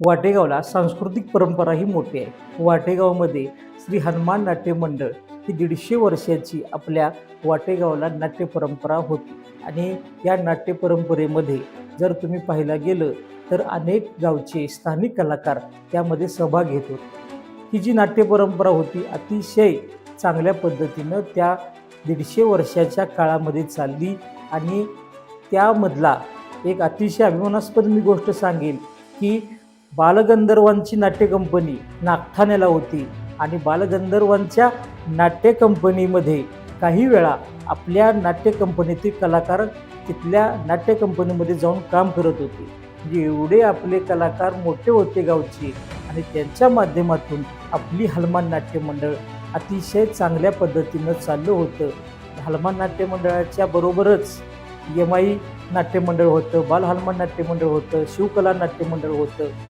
वाटेगावला सांस्कृतिक परंपरा ही मोठी आहे. वाटेगावमध्ये श्री हनुमान नाट्य मंडळ ही दीडशे वर्षाची आपल्या वाटेगावला नाट्य परंपरा होती. आणि या नाट्य परंपरेमध्ये जर तुम्ही पाहायला गेलं तर अनेक गावचे स्थानिक कलाकार त्यामध्ये सहभाग घेत होते. ही जी नाट्य परंपरा होती अतिशय चांगल्या पद्धतीनं त्या दीडशे वर्षाच्या काळामध्ये चालली आणि त्यामधला एक अतिशय अभिमानास्पद मी गोष्ट सांगेन की बालगंधर्वांची नाट्य कंपनी नागठाण्याला होती. आणि बालगंधर्वांच्या नाट्य कंपनीमध्ये काही वेळा आपल्या नाट्य कंपनीतील कलाकार तिथल्या नाट्य कंपनीमध्ये जाऊन काम करत होते. म्हणजे एवढे आपले कलाकार मोठे होते गावचे आणि त्यांच्या माध्यमातून आपली हलमान नाट्य मंडळ अतिशय चांगल्या पद्धतीनं चाललं होतं. हलमान नाट्य मंडळाच्या बरोबरच यमाई आय नाट्य मंडळ होतं बाल हनुमान नाट्य मंडळ होतं शिवकला नाट्य मंडळ होतं.